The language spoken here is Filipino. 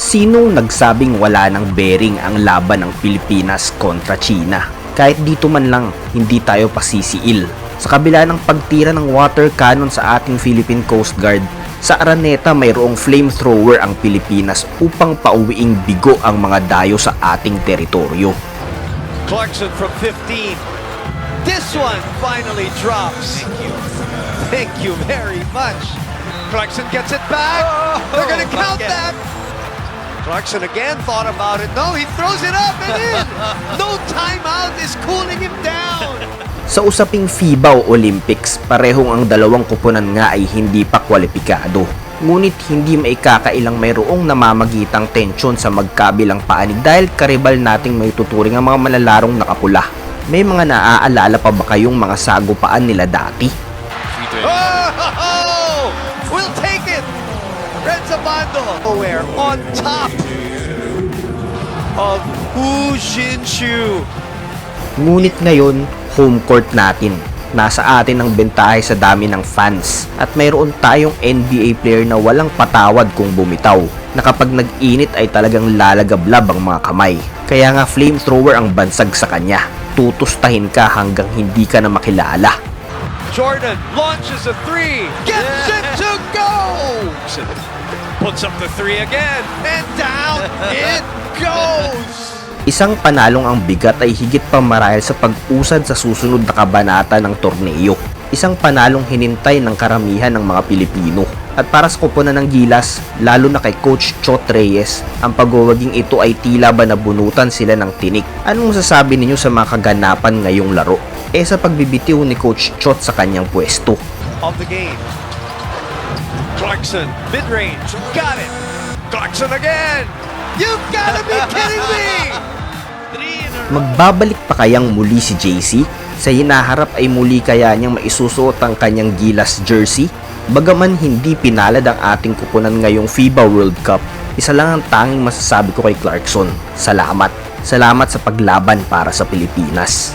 Sinong nagsabing wala ng bearing ang laban ng Pilipinas kontra China? Kahit dito man lang, hindi tayo pasisiil. Sa kabila ng pagtira ng water cannon sa ating Philippine Coast Guard, sa Araneta mayroong flamethrower ang Pilipinas upang pauwiing bigo ang mga dayo sa ating teritoryo. Clarkson from 15. This one finally drops. Thank you. Thank you very much. Clarkson gets it back. They're going to count that. Clarkson again thought about it. No, he throws it up and in. No timeout is cooling him down. Sa usaping FIBA o Olympics, parehong ang dalawang kupunan nga ay hindi pa kwalipikado. Ngunit hindi maikakailang mayroong namamagitang tensyon sa magkabilang panig dahil karibal nating may tuturing ang mga malalarong nakapula. May mga naaalala pa ba kayong mga sagupaan nila dati? Oh, Red Zabando. Nowhere on top of Hu Jinshu. Ngunit ngayon, home court natin. Nasa atin ang bentahe sa dami ng fans at mayroon tayong NBA player na walang patawad kung bumitaw na kapag nag-init ay talagang lalagablab ang mga kamay. Kaya nga flamethrower ang bansag sa kanya. Tutustahin ka hanggang hindi ka na makilala. Jordan launches a three, gets it to go. Puts up the three again, and down it goes. Isang panalong ang bigat ay higit pa marahil sa pag-usad sa susunod na kabanata ng torneo. Isang panalong hinintay ng karamihan ng mga Pilipino. At para sa koponan ng Gilas, lalo na kay Coach Chot Reyes, ang pagwawaging ito ay tila ba nabunutan sila ng tinik. Anong masasabi ninyo sa mga kaganapan ngayong laro? Eh sa pagbibitiw ni Coach Chot sa kanyang pwesto. Of the game. Clarkson, mid-range, got it. Clarkson again. You've got to be kidding me. Magbabalik pa kayang muli si JC? Sa hinaharap ay muli kaya niyang maisusuot ang kanyang gilas jersey? Bagaman hindi pinalad ang ating kupunan ngayong FIBA World Cup, isa lang ang tanging masasabi ko kay Clarkson. Salamat. Salamat sa paglaban para sa Pilipinas.